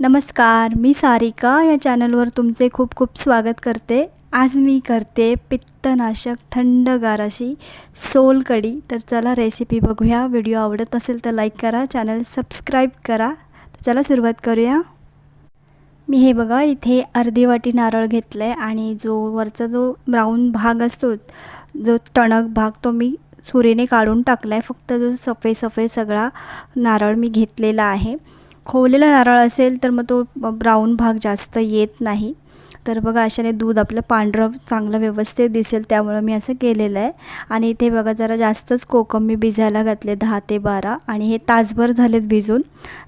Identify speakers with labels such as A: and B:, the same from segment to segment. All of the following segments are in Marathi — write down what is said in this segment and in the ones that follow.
A: नमस्कार मी सारिका. या चॅनलवर तुमचे खूप खूप स्वागत करते. आज मी करते पित्तनाशक थंडगार अशी सोलकढी तर चला रेसिपी बघूया. व्हिडिओ आवडत असेल तर लाईक करा. चॅनल सबस्क्राईब करा. तर चला सुरुवात करूया. मी हे बघा इथे अर्धी वाटी नारळ घेतलं आहे आणि जो वरचा जो ब्राऊन भाग असतो जो टणक भाग तो मी सुरीने काढून टाकला आहे फक्त जो सफेद सफेद सगळा नारळ मी घेतलेला आहे. खोवलेला नारळ असेल तर मग तो ब्राऊन भाग जास्त येत नाही. तर बघा अशाने दूध आपलं पांढरं चांगलं व्यवस्थित दिसेल त्यामुळं मी असं केलेलं आहे. आणि इथे बघा जरा जास्तच कोकम मी भिजायला घातले दहा ते बारा. आणि हे तासभर झालेत भिजून.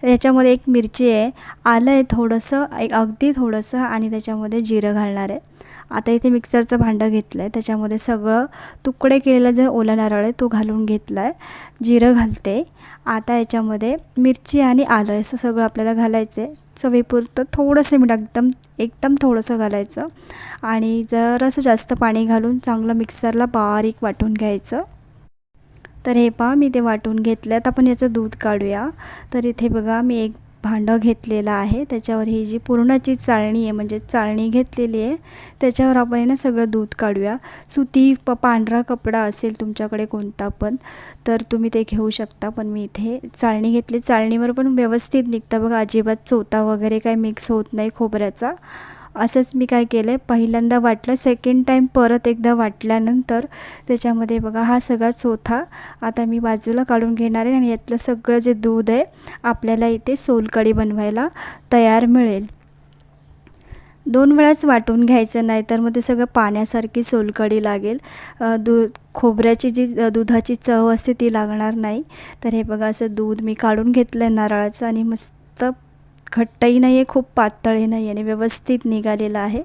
A: याच्यामध्ये एक मिरची आहे. आलं आहे थोडंसं एक अगदी थोडंसं आणि त्याच्यामध्ये जिरं घालणार आहे. आता इथे मिक्सरचं भांडं घेतलं आहे त्याच्यामध्ये सगळं तुकडे केलेलं जे ओला नारळ आहे तो घालून घेतला आहे जिरं घालते. आता याच्यामध्ये मिरची आणि आलं असं सगळं आपल्याला घालायचं आहे चवीपुरतं थोडंसं मीठ एकदम एकदम थोडंसं घालायचं. आणि जरासं जास्त पाणी घालून चांगलं मिक्सरला बारीक वाटून घ्यायचं. तर हे पहा मी ते वाटून घेतलं आता आपण याचं दूध काढूया. तर इथे बघा मी एक भांडं घेतलेलं आहे. त्याच्यावर ही जी पूर्णची चाळणी आहे म्हणजे चाळणी घेतलेली आहे त्याच्यावर आपण ना सगळं दूध काढूया. सुती प पांढरा कपडा असेल तुमच्याकडे कोणता पण तर तुम्ही ते घेऊ शकता. पण मी इथे चाळणी घेतली. चाळणीवर पण व्यवस्थित निघतं. बघा अजिबात चोथा वगैरे काही मिक्स होत नाही खोबऱ्याचा. असंच मी काय केलं आहे पहिल्यांदा वाटलं सेकंड टाईम परत एकदा वाटल्यानंतर त्याच्यामध्ये बघा हा सगळा चोथा आता मी बाजूला काढून घेणार आहे आणि यातलं सगळं जे दूध आहे आपल्याला इथे सोलकढी बनवायला तयार मिळेल. दोन वेळाच वाटून घ्यायचं नाही तर मग ते सगळं पाण्यासारखी सोलकढी लागेल. दूध खोबऱ्याची जी दुधाची चव असते ती लागणार नाही. तर हे बघा असं दूध मी काढून घेतलं आहे नारळाचं आणि मस्त घट्टही नाही आहे खूप पातळही नाही आहे आणि व्यवस्थित निघालेलं आहे.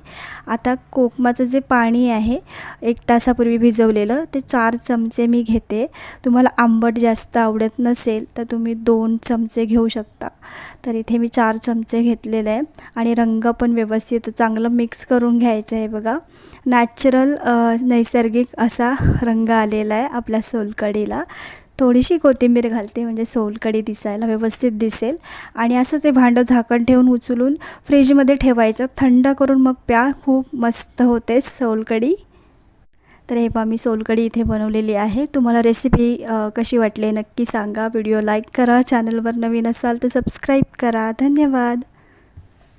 A: आता कोकमाचं जे पाणी आहे एक तासापूर्वी भिजवलेलं ते चार चमचे मी घेते. तुम्हाला आंबट जास्त आवडत नसेल तर तुम्ही दोन चमचे घेऊ शकता. तर इथे मी चार चमचे घेतलेले आहे आणि रंग पण व्यवस्थित चांगलं मिक्स करून घ्यायचं आहे बघा. नॅचरल नैसर्गिक असा रंग आलेला आहे आपल्या सोलकडीला. थोडीशी कोथिंबीर घालते म्हणजे सोलकडी दिसायला व्यवस्थित दिसेल. आणि असं ते भांडं झाकण ठेवून उचलून फ्रीजमध्ये ठेवायचं. थंड करून मग प्या खूप मस्त होते सोलकडी तर हे पहा मी सोलकडी इथे बनवलेली आहे. तुम्हाला रेसिपी कशी वाटली नक्की सांगा. व्हिडिओ लाईक करा. चॅनलवर नवीन असाल तर सबस्क्राईब करा. धन्यवाद.